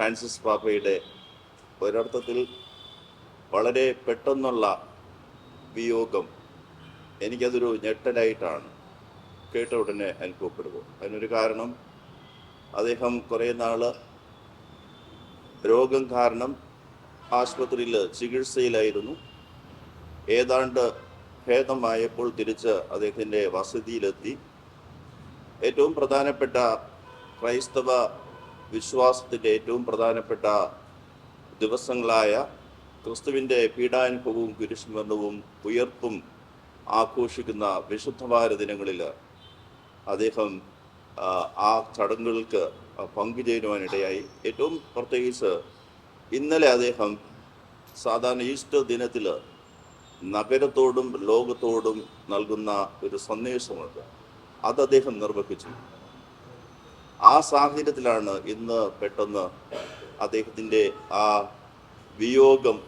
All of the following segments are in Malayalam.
ഫ്രാൻസിസ് പാപ്പയുടെ ഒരർത്ഥത്തിൽ വളരെ പെട്ടെന്നുള്ള വിയോഗം എനിക്കതൊരു ഞെട്ടലായിട്ടാണ്. കേട്ട ഉടനെ അനുഭവപ്പെടുക. അതിനൊരു കാരണം അദ്ദേഹം കുറേ നാൾ രോഗം കാരണം ആശുപത്രിയിൽ ചികിത്സയിലായിരുന്നു. ഏതാണ്ട് ഭേദമായപ്പോൾ തിരിച്ച് അദ്ദേഹത്തിന്റെ വസതിയിലെത്തി. ഏറ്റവും പ്രധാനപ്പെട്ട ക്രൈസ്തവ വിശ്വാസത്തിന്റെ ഏറ്റവും പ്രധാനപ്പെട്ട ദിവസങ്ങളായ ക്രിസ്തുവിന്റെ പീഡാനുഭവവും കുരിശുമരണവും ഉയർപ്പും ആഘോഷിക്കുന്ന വിശുദ്ധവാര ദിനങ്ങളിൽ അദ്ദേഹം ആ, ചടങ്ങുകൾക്ക് പങ്കുചേരുവാനിടയായി. ഏറ്റവും പ്രത്യേകിച്ച് ഇന്നലെ അദ്ദേഹം സാധാരണ ഈസ്റ്റർ ദിനത്തിൽ നഗരത്തോടും ലോകത്തോടും നൽകുന്ന ഒരു സന്ദേശമുണ്ട്. അത് അദ്ദേഹം നിർവഹിച്ചു. ആ സാഹചര്യത്തിലാണ് ഇന്ന് പെട്ടെന്ന് അദ്ദേഹത്തിന്റെ ആ വിയോഗം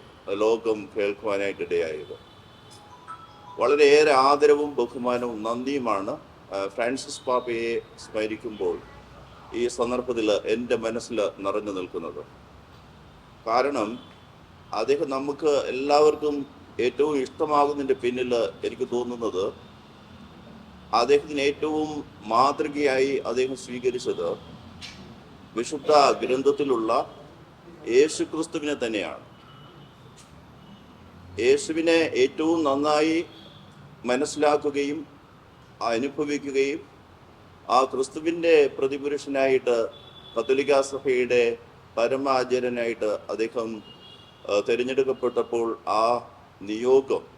ലോകം കേൾക്കുവാനായിട്ട് ഇടയായത്. വളരെയേറെ ആദരവും ബഹുമാനവും നന്ദിയുമാണ് ഫ്രാൻസിസ് പാപ്പയെ സ്മരിക്കുമ്പോൾ ഈ സന്ദർഭത്തിൽ എന്റെ മനസ്സിൽ നിറഞ്ഞു നിൽക്കുന്നത്. കാരണം അദ്ദേഹം നമുക്ക് എല്ലാവർക്കും ഏറ്റവും ഇഷ്ടമാകുന്നതിന്റെ പിന്നിൽ എനിക്ക് തോന്നുന്നത് അദ്ദേഹത്തിന് ഏറ്റവും മാതൃകയായി അദ്ദേഹം സ്വീകരിച്ചത് വിശുദ്ധ ഗ്രന്ഥത്തിലുള്ള യേശുക്രിസ്തുവിനെ തന്നെയാണ്. യേശുവിനെ ഏറ്റവും നന്നായി മനസ്സിലാക്കുകയും അനുഭവിക്കുകയും ആ ക്രിസ്തുവിന്റെ പ്രതിപുരുഷനായിട്ട് കത്തോലിക്ക സഭയുടെ പരമാചാര്യനായിട്ട് അദ്ദേഹം തിരഞ്ഞെടുക്കപ്പെട്ടപ്പോൾ ആ നിയോഗം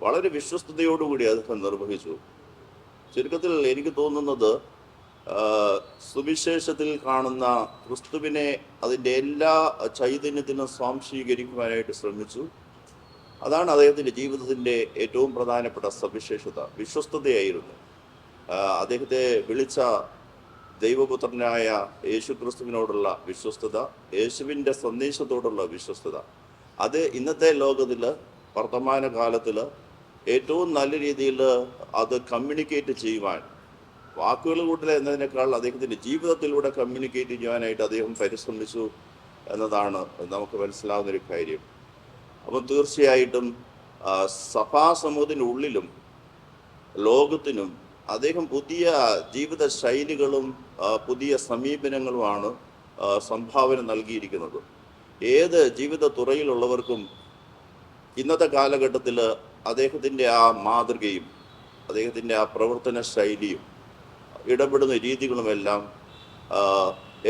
വളരെ വിശ്വസ്തയോടുകൂടി അദ്ദേഹം നിർവഹിച്ചു. ചുരുക്കത്തിൽ എനിക്ക് തോന്നുന്നത് സുവിശേഷത്തിൽ കാണുന്ന ക്രിസ്തുവിനെ അതിന്റെ എല്ലാ ചൈതന്യത്തിനും സ്വാംശീകരിക്കുവാനായിട്ട് ശ്രമിച്ചു. അതാണ് അദ്ദേഹത്തിന്റെ ജീവിതത്തിന്റെ ഏറ്റവും പ്രധാനപ്പെട്ട സവിശേഷത വിശ്വസ്തതയായിരുന്നു. ആ, അദ്ദേഹത്തെ വിളിച്ച ദൈവപുത്രനായ യേശു ക്രിസ്തുവിനോടുള്ള വിശ്വസ്തത യേശുവിന്റെ സന്ദേശത്തോടുള്ള വിശ്വസ്തത. അത് ഇന്നത്തെ ലോകത്തിൽ വർത്തമാന കാലത്തിൽ ഏറ്റവും നല്ല രീതിയിൽ അത് കമ്മ്യൂണിക്കേറ്റ് ചെയ്യുവാൻ വാക്കുകൾ കൂട്ടൽ എന്നതിനേക്കാൾ അദ്ദേഹത്തിന്റെ ജീവിതത്തിലൂടെ കമ്മ്യൂണിക്കേറ്റ് ചെയ്യാനായിട്ട് അദ്ദേഹം പരിശ്രമിച്ചു എന്നതാണ് നമുക്ക് മനസ്സിലാവുന്നൊരു കാര്യം. അപ്പം തീർച്ചയായിട്ടും സഭാസമൂഹത്തിനുള്ളിലും സമൂഹത്തിനുള്ളിലും ലോകത്തിനും അദ്ദേഹം പുതിയ ജീവിത ശൈലികളും പുതിയ സമീപനങ്ങളുമാണ് സംഭാവന നൽകിയിരിക്കുന്നത്. ഏത് ജീവിത തുറയിലുള്ളവർക്കും ഇന്നത്തെ കാലഘട്ടത്തിൽ അദ്ദേഹത്തിന്റെ ആ മാതൃകയും അദ്ദേഹത്തിന്റെ ആ പ്രവർത്തന ശൈലിയും ഇടപെടുന്ന രീതികളുമെല്ലാം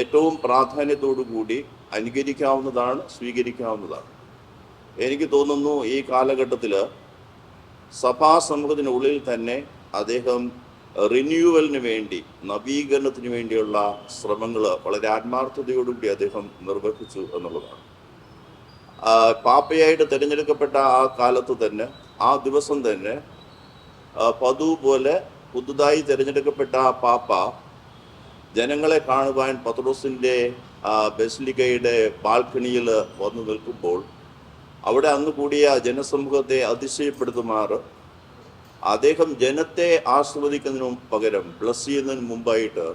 ഏറ്റവും പ്രാധാന്യത്തോടു കൂടി അനുകരിക്കാവുന്നതാണ് സ്വീകരിക്കാവുന്നതാണ്. എനിക്ക് തോന്നുന്നു ഈ കാലഘട്ടത്തിൽ സഭാ സമൂഹത്തിനുള്ളിൽ തന്നെ അദ്ദേഹം റിന്യൂവലിന് വേണ്ടി നവീകരണത്തിന് വേണ്ടിയുള്ള ശ്രമങ്ങൾ വളരെ ആത്മാർത്ഥതയോടുകൂടി അദ്ദേഹം നിർവഹിച്ചു എന്നുള്ളതാണ്. പാപ്പയായിട്ട് തിരഞ്ഞെടുക്കപ്പെട്ട ആ കാലത്ത് തന്നെ ആ ദിവസം തന്നെ പതു പോലെ പുതുതായി തിരഞ്ഞെടുക്കപ്പെട്ട ആ പാപ്പ ജനങ്ങളെ കാണുവാൻ പത്രോസിന്റെ ബസിലിക്കയുടെ ബാൽക്കണിയിൽ വന്നു നിൽക്കുമ്പോൾ അവിടെ അന്ന് കൂടിയ ജനസമൂഹത്തെ അതിശയപ്പെടുത്തുമാറ് അദ്ദേഹം ജനത്തെ ആസ്വദിക്കുന്നതിനു പകരം ബ്ലസ് ചെയ്യുന്നതിന് മുമ്പായിട്ട്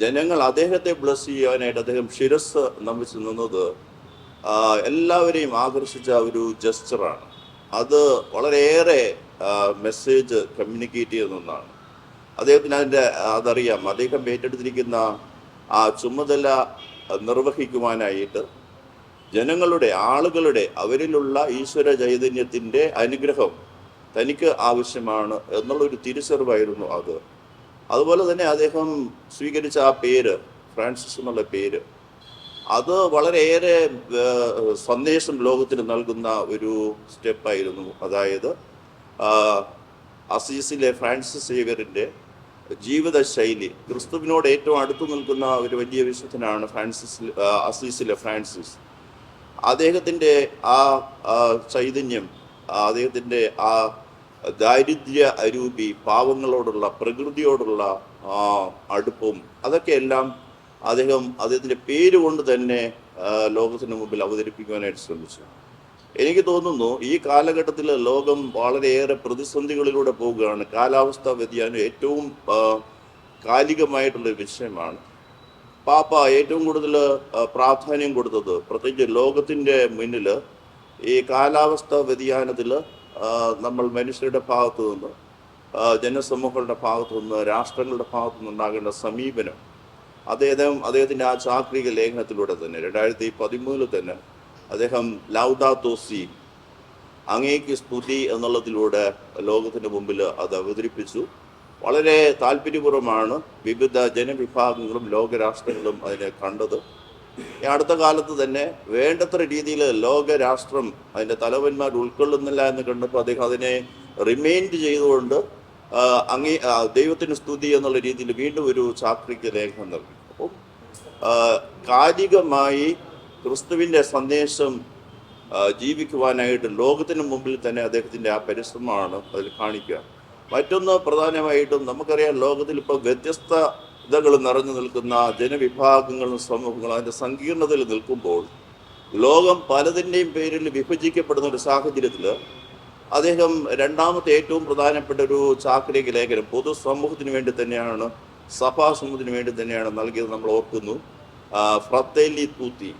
ജനങ്ങൾ അദ്ദേഹത്തെ ബ്ലസ് ചെയ്യാനായിട്ട് അദ്ദേഹം ശിരസ് നമിച്ച് നിന്നത് എല്ലാവരെയും ആകർഷിച്ച ഒരു ജസ്റ്ററാണ്. അത് വളരെയേറെ മെസ്സേജ് കമ്മ്യൂണിക്കേറ്റ് ചെയ്യുന്ന ഒന്നാണ്. അദ്ദേഹത്തിന് അതിന്റെ അതറിയാം. അദ്ദേഹം ഏറ്റെടുത്തിരിക്കുന്ന ആ ചുമതല നിർവഹിക്കുവാനായിട്ട് ജനങ്ങളുടെ ആളുകളുടെ അവരിലുള്ള ഈശ്വര ചൈതന്യത്തിന്റെ അനുഗ്രഹം തനിക്ക് ആവശ്യമാണ് എന്നുള്ളൊരു തിരിച്ചറിവായിരുന്നു അത്. അതുപോലെ തന്നെ അദ്ദേഹം സ്വീകരിച്ച ആ പേര് ഫ്രാൻസിസ് എന്നുള്ള പേര് അത് വളരെയേറെ സന്ദേശം ലോകത്തിന് നൽകുന്ന ഒരു സ്റ്റെപ്പായിരുന്നു. അതായത് അസീസിലെ ഫ്രാൻസിസ് സേവ്യറിന്റെ ജീവിതശൈലി. ക്രിസ്തുവിനോട് ഏറ്റവും അടുത്തു നിൽക്കുന്ന ഒരു വലിയ വിശുദ്ധനാണ് ഫ്രാൻസിസ് അസീസിലെ ഫ്രാൻസിസ്. അദ്ദേഹത്തിന്റെ ആ ചൈതന്യം അദ്ദേഹത്തിന്റെ ആ ദാരിദ്ര്യ അരൂപി പാവങ്ങളോടുള്ള പ്രകൃതിയോടുള്ള അടുപ്പവും അതൊക്കെ എല്ലാം അദ്ദേഹം അദ്ദേഹത്തിന്റെ പേര് കൊണ്ട് തന്നെ ലോകത്തിന് മുമ്പിൽ അവതരിപ്പിക്കുവാനായിട്ട് ശ്രമിച്ചു. എനിക്ക് തോന്നുന്നു ഈ കാലഘട്ടത്തിൽ ലോകം വളരെയേറെ പ്രതിസന്ധികളിലൂടെ പോവുകയാണ് കാലാവസ്ഥാ വ്യതിയാനം ഏറ്റവും കാലികമായിട്ടുള്ള വിഷയമാണ്. പാപ്പ ഏറ്റവും കൂടുതൽ പ്രാധാന്യം കൊടുത്തത് പ്രത്യേകിച്ച് ലോകത്തിന്റെ മുന്നിൽ ഈ കാലാവസ്ഥാ വ്യതിയാനത്തിൽ നമ്മൾ മനുഷ്യരുടെ ഭാഗത്തു നിന്ന് ജനസമൂഹങ്ങളുടെ ഭാഗത്തു നിന്ന് രാഷ്ട്രങ്ങളുടെ ഭാഗത്തു നിന്നുണ്ടാകേണ്ട സമീപനം അദ്ദേഹം അദ്ദേഹത്തിന്റെ ആ ചാക്രിക ലേഖനത്തിലൂടെ തന്നെ രണ്ടായിരത്തി പതിമൂന്നിൽ തന്നെ അദ്ദേഹം ലൗദാ തോസി അങ്ങേക്ക് സ്തുതി എന്നുള്ളതിലൂടെ ലോകത്തിന് മുമ്പിൽ അത് അവതരിപ്പിച്ചു. വളരെ താല്പര്യപൂർവമാണ് വിവിധ ജനവിഭാഗങ്ങളും ലോകരാഷ്ട്രങ്ങളും അതിനെ കണ്ടത്. ഈ അടുത്ത കാലത്ത് തന്നെ വേണ്ടത്ര രീതിയിൽ ലോകരാഷ്ട്രം അതിന്റെ തലവന്മാർ ഉൾക്കൊള്ളുന്നില്ല എന്ന് കണ്ടപ്പോൾ അദ്ദേഹം അതിനെ റിമൈൻഡ് ചെയ്തുകൊണ്ട് അങ്ങേ ദൈവത്തിന് സ്തുതി എന്നുള്ള രീതിയിൽ വീണ്ടും ഒരു ചാക്രിക ലേഖനം നൽകി അപ്പം ആ, കാലികമായി ക്രിസ്തുവിന്റെ സന്ദേശം ജീവിക്കുവാനായിട്ട് ലോകത്തിന് മുമ്പിൽ തന്നെ അദ്ദേഹത്തിന്റെ ആ പരിശ്രമമാണ് അതിൽ കാണിക്കുക. മറ്റൊന്ന് പ്രധാനമായിട്ടും നമുക്കറിയാം ലോകത്തിൽ ഇപ്പോൾ വ്യത്യസ്തതകൾ നിറഞ്ഞു നിൽക്കുന്ന ജനവിഭാഗങ്ങളും സമൂഹങ്ങളും അതിന്റെ സങ്കീർണതയിൽ നിൽക്കുമ്പോൾ ലോകം പലതിന്റെയും പേരിൽ വിഭജിക്കപ്പെടുന്ന ഒരു സാഹചര്യത്തിൽ അദ്ദേഹം രണ്ടാമത്തെ ഏറ്റവും പ്രധാനപ്പെട്ട ഒരു ചാക്രിക ലേഖനം പൊതുസമൂഹത്തിന് വേണ്ടി തന്നെയാണ് സഭാ സമൂഹത്തിന് വേണ്ടി തന്നെയാണ് നൽകിയത് നമ്മൾ ഓർക്കുന്നു. ഫ്രത്തേലി തൂത്തി.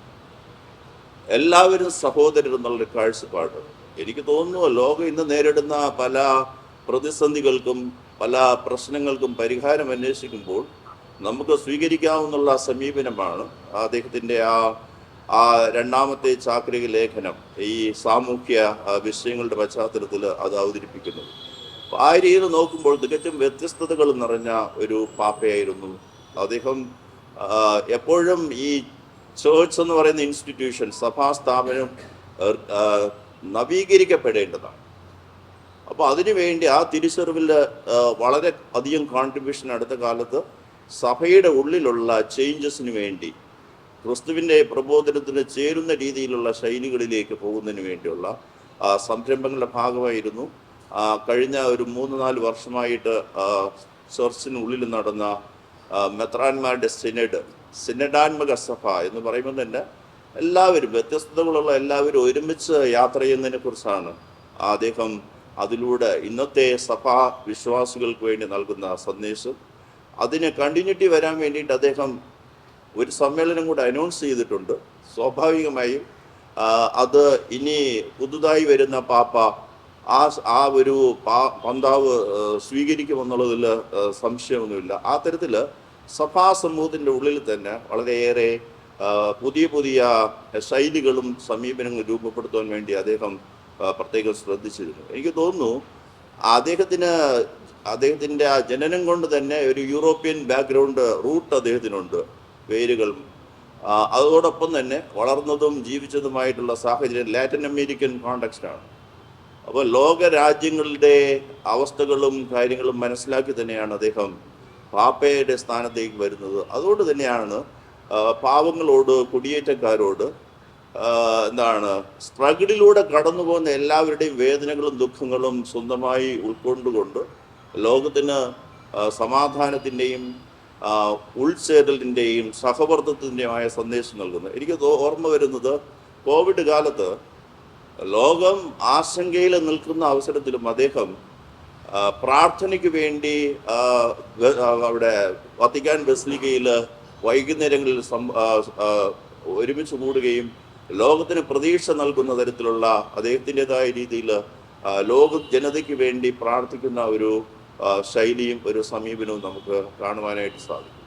എല്ലാവരും സഹോദരർ എന്നുള്ളൊരു കാഴ്ചപ്പാട്. എനിക്ക് തോന്നുന്നു ലോകം ഇന്ന് നേരിടുന്ന പല പ്രതിസന്ധികൾക്കും പല പ്രശ്നങ്ങൾക്കും പരിഹാരം അന്വേഷിക്കുമ്പോൾ നമുക്ക് സ്വീകരിക്കാവുന്ന സമീപനമാണ് അദ്ദേഹത്തിന്റെ ആ ആ രണ്ടാമത്തെ ചാക്രിക ലേഖനം ഈ സാമൂഹ്യ വിഷയങ്ങളുടെ പശ്ചാത്തലത്തിൽ അത് അവതരിപ്പിക്കുന്നത് ആ രീതിയിൽ നോക്കുമ്പോൾ തികച്ചും വ്യത്യസ്തതകൾ നിറഞ്ഞ ഒരു പാപ്പയായിരുന്നു അദ്ദേഹം. എപ്പോഴും ഈ ചേർച്ച് എന്ന് പറയുന്ന ഇൻസ്റ്റിറ്റ്യൂഷൻ സഭാ സ്ഥാപനം നവീകരിക്കപ്പെടേണ്ടതാണ്. അപ്പോൾ അതിനുവേണ്ടി ആ തിരിച്ചറിവിൽ വളരെ അധികം കോൺട്രിബ്യൂഷൻ അടുത്ത കാലത്ത് സഭയുടെ ഉള്ളിലുള്ള ചേഞ്ചസിന് വേണ്ടി ക്രിസ്തുവിന്റെ പ്രബോധനത്തിന് ചേരുന്ന രീതിയിലുള്ള ശൈലികളിലേക്ക് പോകുന്നതിന് വേണ്ടിയുള്ള സംരംഭങ്ങളുടെ ഭാഗമായിരുന്നു. കഴിഞ്ഞ ഒരു മൂന്ന് നാല് വർഷമായിട്ട് ചർച്ചിനുള്ളിൽ നടന്ന മെത്രാൻമാരുടെ സിനഡ് സിനഡാത്മക സഭ എന്ന് പറയുമ്പോൾ തന്നെ എല്ലാവരും വ്യത്യസ്തതകളുള്ള എല്ലാവരും ഒരുമിച്ച് യാത്ര ചെയ്യുന്നതിനെ കുറിച്ചാണ് അദ്ദേഹം അതിലൂടെ ഇന്നത്തെ സഭാ വിശ്വാസികൾക്ക് വേണ്ടി നൽകുന്ന സന്ദേശം. അതിന് കണ്ടിന്യൂറ്റി വരാൻ വേണ്ടിയിട്ട് അദ്ദേഹം ഒരു സമ്മേളനം കൂടെ അനൗൺസ് ചെയ്തിട്ടുണ്ട്. സ്വാഭാവികമായും അത് ഇനി പുതുതായി വരുന്ന പാപ്പ ആ ആ ഒരു പാ പന്താവ് സ്വീകരിക്കുമെന്നുള്ളതിൽ സംശയമൊന്നുമില്ല. ആ തരത്തിൽ സഭാ സമൂഹത്തിന്റെ ഉള്ളിൽ തന്നെ വളരെയേറെ പുതിയ പുതിയ ശൈലികളും സമീപനങ്ങളും രൂപപ്പെടുത്താൻ വേണ്ടി അദ്ദേഹം പ്രത്യേകം ശ്രദ്ധിച്ചിരുന്നു. എനിക്ക് തോന്നുന്നു അദ്ദേഹത്തിന് അദ്ദേഹത്തിന്റെ ആ ജനനം കൊണ്ട് തന്നെ ഒരു യൂറോപ്യൻ ബാക്ക്ഗ്രൗണ്ട് റൂട്ട് അദ്ദേഹത്തിനുണ്ട്. വേരുകൾ ആ, അതോടൊപ്പം തന്നെ വളർന്നതും ജീവിച്ചതുമായിട്ടുള്ള സാഹചര്യം ലാറ്റിൻ അമേരിക്കൻ കോണ്ടക്സ്റ്റാണ്. അപ്പോൾ ലോക രാജ്യങ്ങളുടെ അവസ്ഥകളും കാര്യങ്ങളും മനസ്സിലാക്കി തന്നെയാണ് അദ്ദേഹം പാപ്പയുടെ സ്ഥാനത്തേക്ക് വരുന്നത്. അതുകൊണ്ട് തന്നെയാണ് പാവങ്ങളോട് കുടിയേറ്റക്കാരോട് എന്താണ് സ്ട്രഗിളിലൂടെ കടന്നു പോകുന്ന എല്ലാവരുടെയും വേദനകളും ദുഃഖങ്ങളും സ്വന്തമായി ഉൾക്കൊണ്ടുകൊണ്ട് ലോകത്തിന് സമാധാനത്തിന്റെയും ഉൾച്ചേരലിന്റെയും സഹവർത്തത്തിന്റെയുമായ സന്ദേശം നൽകുന്നു. എനിക്ക് ഓർമ്മ വരുന്നത് കോവിഡ് കാലത്ത് ലോകം ആശങ്കയിൽ നിൽക്കുന്ന അവസരത്തിലും അദ്ദേഹം പ്രാർത്ഥനയ്ക്ക് വേണ്ടി അവിടെ വത്തിക്കാൻ ബസ്ലിക്കയിൽ വൈകുന്നേരങ്ങളിൽ ഒരുമിച്ച് കൂടുകയും ലോകത്തിന് പ്രതീക്ഷ നൽകുന്ന തരത്തിലുള്ള അദ്ദേഹത്തിന്റെതായ രീതിയിൽ ലോക ജനതയ്ക്ക് വേണ്ടി പ്രാർത്ഥിക്കുന്ന ഒരു ശൈലിയും ഒരു സമീപനവും നമുക്ക് കാണുവാനായിട്ട് സാധിക്കും.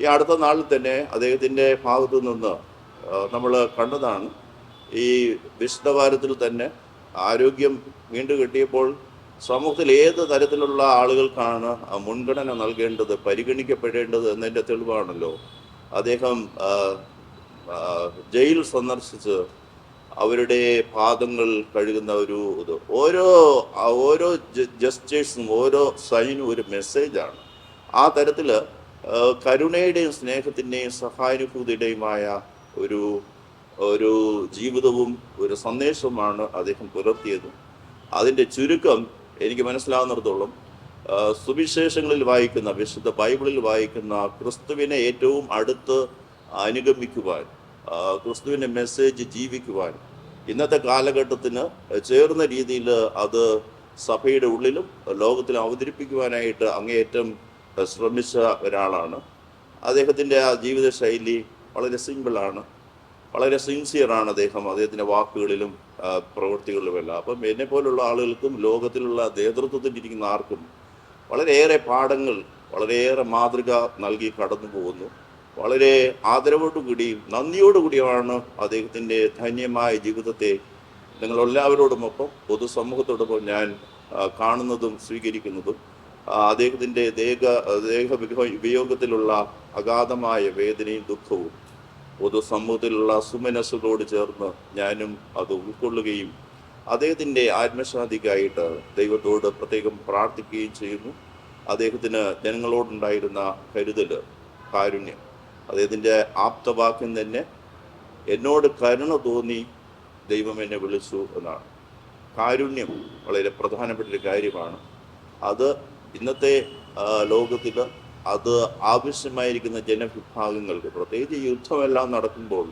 ഈ അടുത്ത നാളിൽ തന്നെ അദ്ദേഹത്തിന്റെ ഭാഗത്തു നിന്ന് നമ്മൾ കണ്ടതാണ് ഈ വിശുദ്ധവാരത്തിൽ തന്നെ ആരോഗ്യം വീണ്ടും കിട്ടിയപ്പോൾ സമൂഹത്തിൽ ഏത് തരത്തിലുള്ള ആളുകൾക്കാണ് മുൻഗണന നൽകേണ്ടത് പരിഗണിക്കപ്പെടേണ്ടത് എന്നതിന്റെ തെളിവാണല്ലോ. അദ്ദേഹം ജയിൽ സന്ദർശിച്ച് അവരുടെ പാദങ്ങൾ കഴുകുന്ന ഒരു ഇത്. ഓരോ ഓരോ ജസ്റ്റേഴ്സും ഓരോ സൈനും ഒരു മെസ്സേജാണ് ആ തരത്തിൽ കരുണയുടെയും സ്നേഹത്തിന്റെയും സഹാനുഭൂതിയുടെയുമായ ഒരു ഒരു ജീവിതവും ഒരു സന്ദേശവുമാണ് അദ്ദേഹം പുലർത്തിയത്. അതിന്റെ ചുരുക്കം എനിക്ക് മനസ്സിലാവുന്നിടത്തോളം സുവിശേഷങ്ങളിൽ വായിക്കുന്ന വിശുദ്ധ ബൈബിളിൽ വായിക്കുന്ന ക്രിസ്തുവിനെ ഏറ്റവും അടുത്ത് അനുഗമിക്കുവാൻ ക്രിസ്തുവിന്റെ മെസ്സേജ് ജീവിക്കുവാൻ. ഇന്നത്തെ കാലഘട്ടത്തിന് ചേർന്ന രീതിയിൽ അത് സഭയുടെ ഉള്ളിലും ലോകത്തിൽ അവതരിപ്പിക്കുവാനായിട്ട് അങ്ങേയറ്റം ശ്രമിച്ച ഒരാളാണ്. അദ്ദേഹത്തിന്റെ ആ ജീവിത ശൈലി വളരെ സിമ്പിളാണ്. വളരെ സിൻസിയറാണ് അദ്ദേഹം അദ്ദേഹത്തിന്റെ വാക്കുകളിലും പ്രവൃത്തികളിലുമെല്ലാം. അപ്പം എന്നെ പോലുള്ള ആളുകൾക്കും ലോകത്തിലുള്ള നേതൃത്വത്തിലിരിക്കുന്ന ആർക്കും വളരെയേറെ പാഠങ്ങൾ വളരെയേറെ മാതൃക നൽകി കടന്നു പോകുന്നു വളരെ ആദരവോടുകൂടിയും നന്ദിയോടുകൂടിയുമാണ് അദ്ദേഹത്തിന്റെ ധന്യമായ ജീവിതത്തെ നിങ്ങളെല്ലാവരോടുമൊപ്പം പൊതുസമൂഹത്തോടൊപ്പം ഞാൻ കാണുന്നതും സ്വീകരിക്കുന്നതും അദ്ദേഹത്തിന്റെ ദേഹ ദേഹ വിയോഗത്തിലുള്ള അഗാധമായ വേദനയും ദുഃഖവും പൊതുസമൂഹത്തിലുള്ള സുമനസ്സുകളോട് ചേർന്ന് ഞാനും അത് ഉൾക്കൊള്ളുകയും അദ്ദേഹത്തിന്റെ ആത്മശാന്തിക്കായിട്ട് ദൈവത്തോട് പ്രത്യേകം പ്രാർത്ഥിക്കുകയും ചെയ്യുന്നു. അദ്ദേഹത്തിന് ജനങ്ങളോടുണ്ടായിരുന്ന കരുതൽ കാരുണ്യം അദ്ദേഹത്തിന്റെ ആപ്തവാക്യം തന്നെ എന്നോട് കരുണ തോന്നി ദൈവം എന്നെ വിളിച്ചു എന്നാണ്. കാരുണ്യം വളരെ പ്രധാനപ്പെട്ട ഒരു കാര്യമാണ്. അത് ഇന്നത്തെ ലോകത്തിൽ അത് ആവശ്യമായിരിക്കുന്ന ജനവിഭാഗങ്ങൾക്ക് പ്രത്യേകിച്ച് യുദ്ധമെല്ലാം നടക്കുമ്പോൾ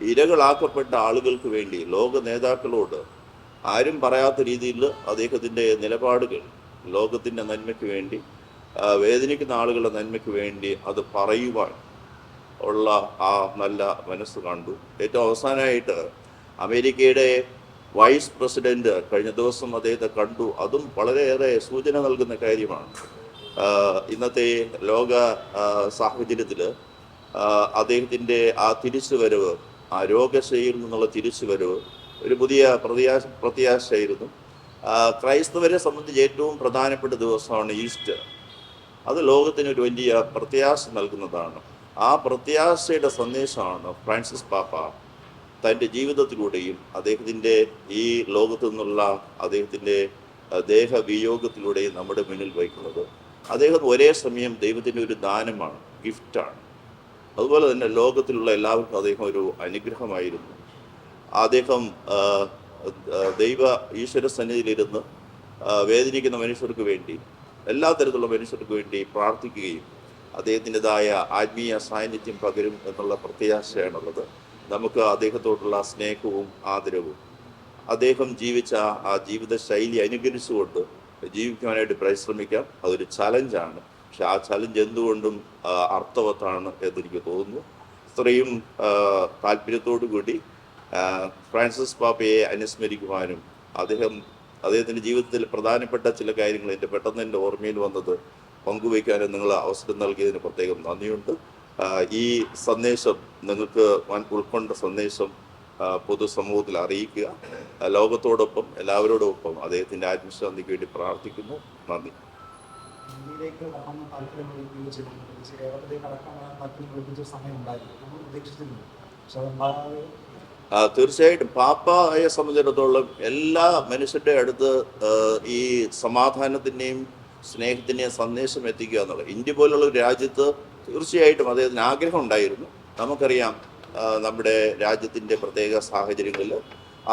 ഇരകളാക്കപ്പെട്ട ആളുകൾക്ക് വേണ്ടി ലോക നേതാക്കളോട് ആരും പറയാത്ത രീതിയിൽ അദ്ദേഹത്തിന്റെ നിലപാടുകൾ ലോകത്തിന്റെ നന്മയ്ക്ക് വേണ്ടി വേദനിക്കുന്ന ആളുകളുടെ നന്മയ്ക്ക് വേണ്ടി അത് പറയുവാൻ ഉള്ള ആ നല്ല മനസ്സ് കണ്ടു. ഏറ്റവും അവസാനമായിട്ട് അമേരിക്കയുടെ വൈസ് പ്രസിഡന്റ് കഴിഞ്ഞ ദിവസം അദ്ദേഹത്തെ കണ്ടു. അതും വളരെയേറെ സൂചന നൽകുന്ന കാര്യമാണ്. ഇന്നത്തെ ലോക സാഹചര്യത്തിൽ അദ്ദേഹത്തിന്റെ ആ തിരിച്ചുവരവ് ആ രോഗശയിൽ നിന്നുള്ള തിരിച്ചുവരവ് ഒരു പുതിയ പ്രത്യാശ പ്രത്യാശയായിരുന്നു. ക്രൈസ്തവരെ സംബന്ധിച്ച് ഏറ്റവും പ്രധാനപ്പെട്ട ദിവസമാണ് ഈസ്റ്റർ. അത് ലോകത്തിന് ഒരു വലിയ പ്രത്യാശ നൽകുന്നതാണ്. ആ പ്രത്യാശയുടെ സന്ദേശമാണ് ഫ്രാൻസിസ് പാപ്പ തന്റെ ജീവിതത്തിലൂടെയും അദ്ദേഹത്തിന്റെ ഈ ലോകത്തു നിന്നുള്ള അദ്ദേഹത്തിന്റെ ദേഹവിയോഗത്തിലൂടെയും നമ്മുടെ മുന്നിൽ വയ്ക്കുന്നത്. അദ്ദേഹം ഒരേ സമയം ദൈവത്തിന്റെ ഒരു ദാനമാണ് ഗിഫ്റ്റാണ്. അതുപോലെ തന്നെ ലോകത്തിലുള്ള എല്ലാവർക്കും അദ്ദേഹം ഒരു അനുഗ്രഹമായിരുന്നു. അദ്ദേഹം ദൈവ ഈശ്വര സന്നിധിയിലിരുന്ന് വേദനിക്കുന്ന മനുഷ്യർക്ക് വേണ്ടി എല്ലാ തരത്തിലുള്ള മനുഷ്യർക്ക് വേണ്ടി പ്രാർത്ഥിക്കുകയും അദ്ദേഹത്തിന്റെതായ ആത്മീയ സാന്നിധ്യം പകരും എന്നുള്ള പ്രത്യാശയാണുള്ളത്. നമുക്ക് അദ്ദേഹത്തോടുള്ള സ്നേഹവും ആദരവും. അദ്ദേഹം ജീവിച്ച ആ ജീവിത ശൈലി അനുകരിച്ചുകൊണ്ട് ജീവിക്കുവാനായിട്ട് പരിശ്രമിക്കാം. അതൊരു ചലഞ്ചാണ്. പക്ഷെ ആ ചലഞ്ച് എന്തുകൊണ്ടും അർത്ഥവത്താണ് എന്നെനിക്ക് തോന്നുന്നു. ഇത്രയും താല്പര്യത്തോടു കൂടി ഫ്രാൻസിസ് പാപ്പയെ അനുസ്മരിക്കുവാനും അദ്ദേഹം അദ്ദേഹത്തിന്റെ ജീവിതത്തിൽ പ്രധാനപ്പെട്ട ചില കാര്യങ്ങൾ എന്റെ പെട്ടെന്ന് എന്റെ ഓർമ്മയിൽ വന്നത് പങ്കുവയ്ക്കാനും നിങ്ങൾ അവസരം നൽകിയതിന് പ്രത്യേകം നന്ദിയുണ്ട്. ഈ സന്ദേശം നിങ്ങൾക്ക് വൻ- ഉൾക്കൊണ്ട സന്ദേശം പൊതുസമൂഹത്തിൽ അറിയിക്കുക. ലോകത്തോടൊപ്പം എല്ലാവരോടൊപ്പം അദ്ദേഹത്തിന്റെ ആത്മശാന്തിക്ക് വേണ്ടി പ്രാർത്ഥിക്കുന്നു. നന്ദി. തീർച്ചയായിട്ടും പാപ്പയെ സംബന്ധിച്ചിടത്തോളം എല്ലാ മനുഷ്യരുടെ അടുത്ത് ഈ സമാധാനത്തിന്റെയും സ്നേഹത്തിന്റെയും സന്ദേശം എത്തിക്കുക എന്നുള്ളത് ഇന്ത്യ പോലുള്ള ഒരു രാജ്യത്ത് തീർച്ചയായിട്ടും അദ്ദേഹത്തിന് ആഗ്രഹം ഉണ്ടായിരുന്നു. നമുക്കറിയാം നമ്മുടെ രാജ്യത്തിന്റെ പ്രത്യേക സാഹചര്യങ്ങളിൽ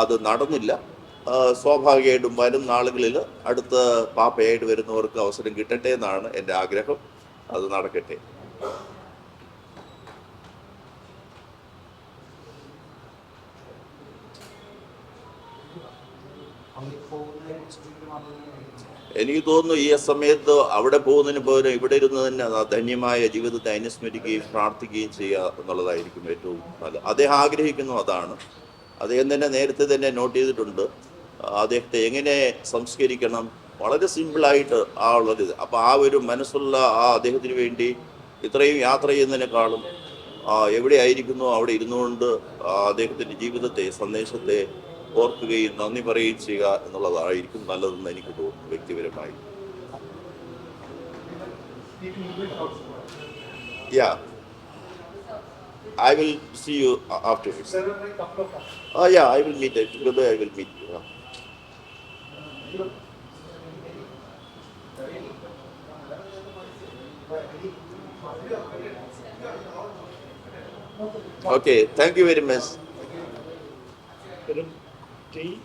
അത് നടന്നില്ല. സ്വാഭാവികമായിട്ടും വരും നാളുകളിൽ അടുത്ത പാപ്പയായിട്ട് വരുന്നവർക്ക് അവസരം കിട്ടട്ടെ എന്നാണ് എന്റെ ആഗ്രഹം. അത് നടക്കട്ടെ. എനിക്ക് തോന്നുന്നു ഈ സമയത്ത് അവിടെ പോകുന്നതിന് പകരം ഇവിടെ ഇരുന്ന് തന്നെ ധന്യമായ ജീവിതത്തെ അനുസ്മരിക്കുകയും പ്രാർത്ഥിക്കുകയും ചെയ്യുക എന്നുള്ളതായിരിക്കും ഏറ്റവും നല്ലത്. അദ്ദേഹം ആഗ്രഹിക്കുന്നു അതാണ്. അദ്ദേഹം തന്നെ നേരത്തെ തന്നെ നോട്ട് ചെയ്തിട്ടുണ്ട്. അദ്ദേഹത്തെ എങ്ങനെ സംസ്കരിക്കണം? വളരെ സിമ്പിളായിട്ട് ആ ഉള്ളത്. അപ്പോൾ ആ ഒരു മനസ്സുള്ള ആ അദ്ദേഹത്തിന് വേണ്ടി ഇത്രയും യാത്ര ചെയ്യുന്നതിനേക്കാളും എവിടെ ആയിരിക്കുന്നു അവിടെ ഇരുന്നുകൊണ്ട് അദ്ദേഹത്തിന്റെ ജീവിതത്തെ സന്ദേശത്തെ ഓർക്കുകയും നന്ദി പറയുകയും ചെയ്യുക എന്നുള്ളതായിരിക്കും നല്ലതെന്ന് എനിക്ക് തോന്നുന്നു വ്യക്തിപരമായി. Ya I will see you after ya I will meet Hridaya I will meet okay thank you very much state